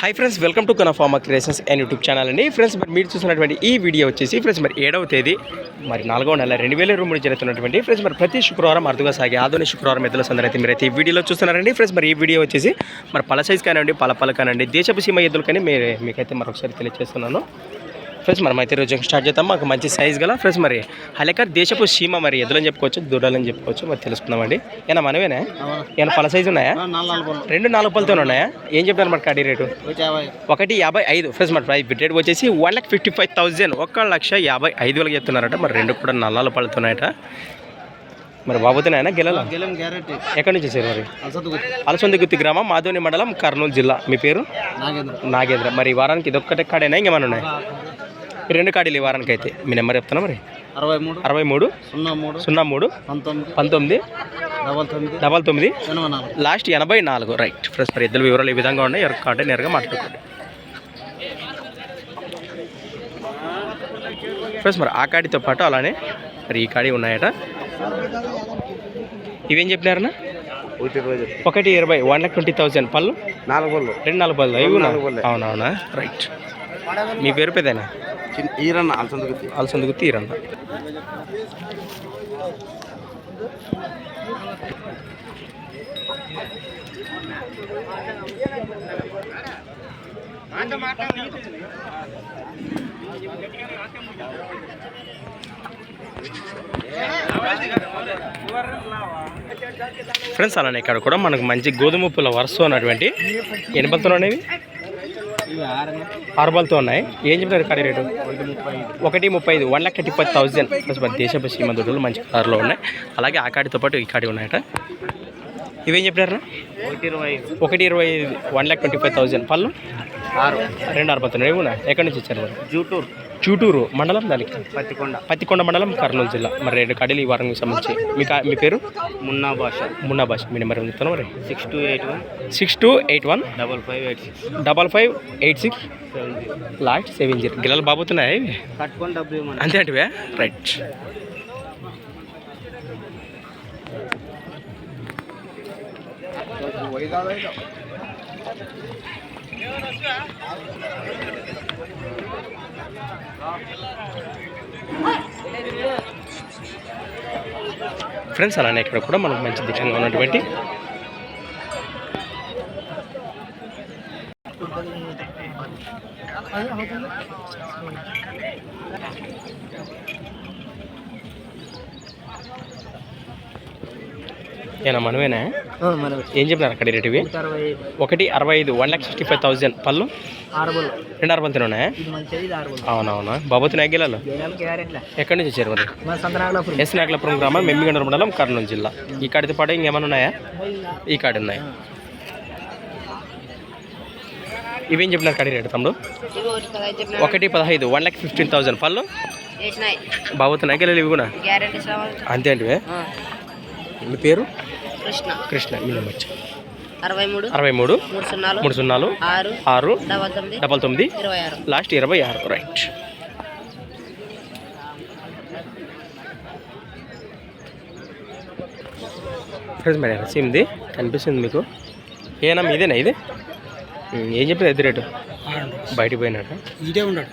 Hi friends welcome to కనఫార్మా creations and YouTube channel అండి. Friends మరి మీరు చూసినటువంటి ఈ వీడియో వచ్చేసి ఫ్రెండ్స్ మరి ఏడవ తేదీ మరి నాలుగవ నెల రెండు వేల ఇరవై మూడు జరుగుతున్నటువంటి ఫ్రెండ్స్ మరి ప్రతి శుక్రవారం అరుదుగా సాగే ఆధునిక శుక్రవారం ఎద్దుల సందరైతే అయితే మీరైతే ఈ వీడియోలో చూస్తున్నారండి. ఫ్రెండ్స్ మరి ఈ వీడియో వచ్చేసి మరి పల సైజ్ కానివ్వండి పల పల కానివ్వండి దేశపు సీమ ఎద్దులు కానీ మీకైతే మరొకసారి తెలియజేస్తున్నాను. ఫ్రెండ్స్ మనం అయితే రోజు స్టార్ట్ చేద్దాం. మాకు మంచి సైజ్ గల ఫ్రెండ్స్ మరి. హలేకర్ దేశపు సీమ మరి. ఎద్దులని చెప్పుకోవచ్చు దూడలని చెప్పుకోవచ్చు మరి తెలుసుకుందామండి. ఏనా మనమేనా ఏమైనా పల సైజు ఉన్నాయా? రెండు నాలుగు పళ్ళతో ఉన్నాయా? ఏం చెప్తారు మరి కడీ రేటు? ఒకటి యాభై ఐదు. ఫ్రెండ్స్ మరి ప్రైస్ రేట్ వచ్చేసి one lakh fifty five thousand ఒక లక్ష యాభై ఐదు వేలకు చెప్తున్నారట. మరి రెండు కూడా నల్లాలు పడుతున్నాయట మరి బాబుతున్నాయన గెలల? ఎక్కడి నుంచి వచ్చారు మరి? అలసొంది గుత్తి. గ్రామం మాధవని మండలం కర్నూలు జిల్లా. మీ పేరు? నాగేంద్ర. నాగేంద్ర. మరి ఈ వారానికి ఇదొక్కటే కాడేనా? ఇంకేమైనా ఉన్నాయి? ఈ రెండు కాడీలు ఈ వారానికి అయితే మీ నెంబర్ చెప్తున్నా మరి? అరవై మూడు అరవై మూడు సున్నా మూడు సున్నా మూడు పంతొమ్మిది పంతొమ్మిది డబల్ తొమ్మిది డబల్ తొమ్మిది లాస్ట్ ఎనభై నాలుగు. రైట్. ఫ్రెండ్స్ మరి ఇద్దరు వివరాలు ఈ విధంగా ఉన్నాయి. ఎవరికి కాంటే నేరుగా మాట్లాడుకోండి. ఫ్రెండ్స్ మరి ఆ కాడితో పాటు అలానే మరి ఈ కాడి ఉన్నాయట. ఇవేం చెప్పినారన్నా? ఒకటి ఇరవై వన్ లాక్ ట్వంటీ థౌసండ్. పళ్ళు? నాలుగు పళ్ళు. రెండు నాలుగు పళ్ళు. ఇవి నాలుగు పళ్ళే. అవునవునా? రైట్. మీ పేరు పెద్దనా ఈరన్న అలసంద గుత్తి అలసందుకు తీరన్న ఫ్రెండ్స్ అలానే ఇక్కడ కూడా మనకు మంచి గోధుమ పుల్ల వరుస ఉన్నటువంటి ఎన్ని బలతో అనేవి? ఇవి ఆరన్న ఆరు బలతో ఉన్నాయి. ఏం చెప్తారు కడి రేటు? ఒకటి ముప్పై ఐదు one lakh thirty five thousand. Plus మన దేశపు సీమ దొడ్లు మంచి కలర్లో ఉన్నాయి. అలాగే ఆ కాడితో పాటు ఈ కాడి ఉన్నాయట. ఇవేం చెప్పారు ఒకటి ఇరవై ఐదు one lakh twenty five thousand. పళ్ళు? ఆరు. రెండు అరవై ఏమున్నా ఎక్కడి నుంచి ఇచ్చారు మరి? జూటూరు. చూటూరు మండలం దానికి? పత్తికొండ. పత్తికొండ మండలం కర్నూలు జిల్లా. మరి రెండు కడలు ఈ వారం సంబంధించి మీ మీ పేరు? మున్నా భాష. మున్నా భాష. మీ నెంబర్ చెప్తాను మరి? Six two eight one. Six two eight one. Double five eight six. Double five eight six. Seven zero. Last seven zero. గిల్లలు బాబుతున్నాయి అంతే అంటే రైట్ ఫ్రెండ్స్ అలానే ఇక్కడ కూడా మనకు మంచి దిట్టంగా ఉన్నటువంటి ఏనా మనమేనా? మనం ఏం చెప్పినారు అక్కడ రేటు ఇవి? ఒకటి అరవై ఐదు one lakh sixty five thousand పళ్ళు రెండు అరవై బళ్ళు అవునవునా. బాబోతున్నాయి గిల్లలు గేలాలు గ్యారెంటీ ఎక్కడి నుంచి వచ్చారు మరి? ఎస్ నాగలపురం గ్రామం మెమ్మిగండ మండలం కర్నూలు జిల్లా. ఈ కాడితో పాటు ఇంకేమైనా ఉన్నాయా? ఈ కాడి ఉన్నాయి. ఇవేం చెప్పినారు కాడి రేటు తమ్ముడు? ఒకటి పదహైదు వన్ లాక్ ఫిఫ్టీన్ థౌసండ్ పళ్ళు? బాబోతున్నాయి గిల్లలు ఇవి కూడా? గ్యారెంటీ అంతే అంటే మీ పేరు? కృష్ణ. కృష్ణ మీ నెంబర్. అరవై మూడు అరవై మూడు మూడు సున్నాలు మూడు సున్నాలు ఆరు ఆరు డబల్ తొమ్మిది డబల్ తొమ్మిది ఇరవై ఆరు. లాస్ట్ ఇరవై ఆరు రైట్. ఫ్రెండ్స్ మరి సిమ్ది? కనిపిస్తుంది మీకు? ఏనా ఇదేనా ఇది? ఏం చెప్పిన ఎద్దు రేటు? బయటికి పోయినాడు? ఇదే ఉన్నాడు.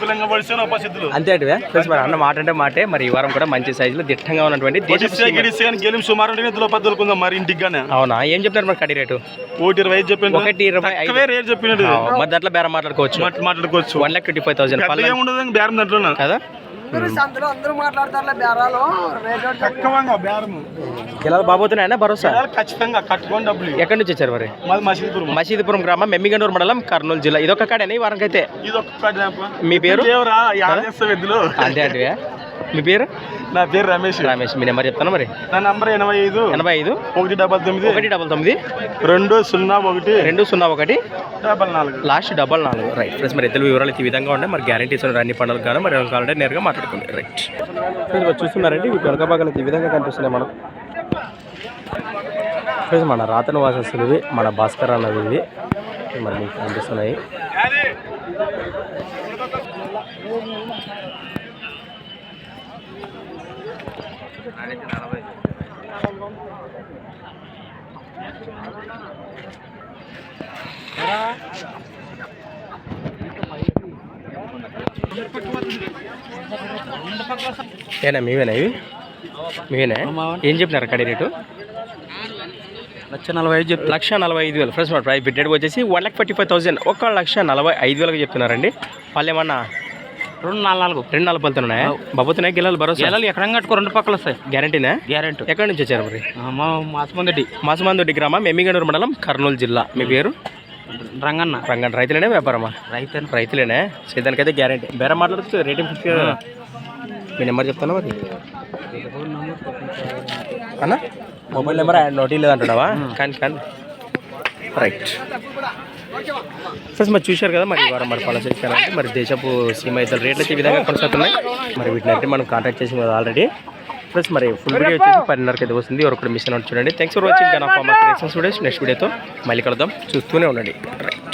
పిల్లంగా పడిస్తే ఉపస్థితులు అంతే అంటే ఫ్రెండ్స్ మరి అన్న మాట అంటే మాటే మరి ఈ వారం కూడా మంచి సైజులో దిట్టంగా ఉన్నటువంటి సుమారు మరి ఇంటికి అవునా? ఏం చెప్తారు మరి కడి రేటు? ఒకటి ఇరవై చెప్పాను ఒకటి ఇరవై రేట్ చెప్పినట్టు. మరి దాంట్లో బేరం మాట్లాడుకోవచ్చు. మాట్లా- మాట్లాడుకోవచ్చు. One lakh twenty five thousand బేరం దాంట్లో కదా? సంతలో అందరూ మాట్లాడతారు బేరాలు. తక్కువగా బేరం. గిలాలు బాబోతున్నాయన్నా భరోసా? ఖచ్చితంగా కట్టుకొని డబ్బులు ఇవ్వు. ఎక్కడి నుంచి వచ్చారు మరి? మసీదుపురం. మసీదుపురం గ్రామం మెమ్మిగండూరు మండలం కర్నూలు జిల్లా. ఇదొక కాడేనా ఈ ఒక్క మీ పేరు? అంతే అంటే మీ పేరు? నా పేరు రమేష్. రమేష్ మీ నెంబర్ చెప్తాను మరి? నా నంబర్ ఎనభై ఐదు. ఎనభై ఐదు. ఒకటి డబల్ తొమ్మిది. ఒకటి డబల్ తొమ్మిది. రెండు సున్నా ఒకటి. రెండు సున్నా ఒకటి. డబల్ నాలుగు. లాస్ట్ డబల్ నాలుగు. రైట్ ఫ్రెండ్స్ మరి ఇద్దరు వివరాలు ఈ విధంగా ఉన్నాయి. మరి గ్యారంటీస్ ఉన్నాయి అన్ని పండుగలు కానీ మరి కావాలంటే నేరుగా మాట్లాడుకోండి. రైట్ ఫ్రెండ్స్ మరి చూస్తున్నారండి ఇవి వెనక భాగాలు ఈ విధంగా కనిపిస్తున్నాయి మనం ఫ్రెండ్స్ మన రాతన వాసస్తులు మన భాస్కర్ అన్నది ఇవి మరి మీకు కనిపిస్తున్నాయి. ఏనా మీవేనా ఇవి? మీవేనా? ఏం చెప్పినారు అక్కడ రేటు? లక్ష నలభై ఐదు లక్ష నలభై ఐదు వేలు. ఫ్రెండ్స్ మన ప్రైస్ బిడ్డెడ్ వచ్చేసి one lakh forty five thousand ఒక లక్ష నలభై ఐదు వేలకు చెప్తున్నారండి. వాళ్ళు ఏమన్నా రెండు నాలుగు నాలుగు. రెండు నాలుగు పలుతున్నాయా బాబుతున్నాయి గిల్లలు భరోసా? గెలలు ఎక్కడ కట్టుకో రెండు పక్కలు వస్తాయి. గ్యారంటీనా? గ్యారెంటీ. ఎక్కడి నుంచి వచ్చారు మరి? మా మాసమంది మాసమందొడ్డి గ్రామం ఎమ్మిగనూరు మండలం కర్నూలు జిల్లా. మీ పేరు? రంగన్న. రంగన్ రైతులేనే వ్యాపారమా? రైతు రైతులేనే. సేదానికైతే గ్యారంటీ. బేరం మాట్లాడుతూ రేటింగ్ ఫిక్స్ మీ నెంబర్ చెప్తాను మరి? అన్న? మొబైల్ నెంబర్ నోటీ లేదంటున్నావా కానీ కానీ. రైట్. ఫ్రెండ్స్ మరి చూశారు కదా మరి ఈ వారం మరి పాలసీ చేశారంటే మరి దేశపు సీమ ఇతర రేట్లు అయితే ఈ విధంగా కొనసాగుతున్నాయి. మరి వీటిని అంటే మనం కాంటాక్ట్ చేసి కదా ఆల్రెడీ ప్లస్ మరి ఫుల్ వీడియో వచ్చేసి పన్నెండున్నరకి అయితే వస్తుంది. ఒక మిషన్ మిస్ చూడండి. థ్యాంక్స్ ఫర్ వాచింగ్ నా ఫార్మర్ మా క్రియేషన్స్ నెక్స్ట్ వీడియోతో మళ్ళీ కలుద్దాం. చూస్తూనే ఉండండి. రైట్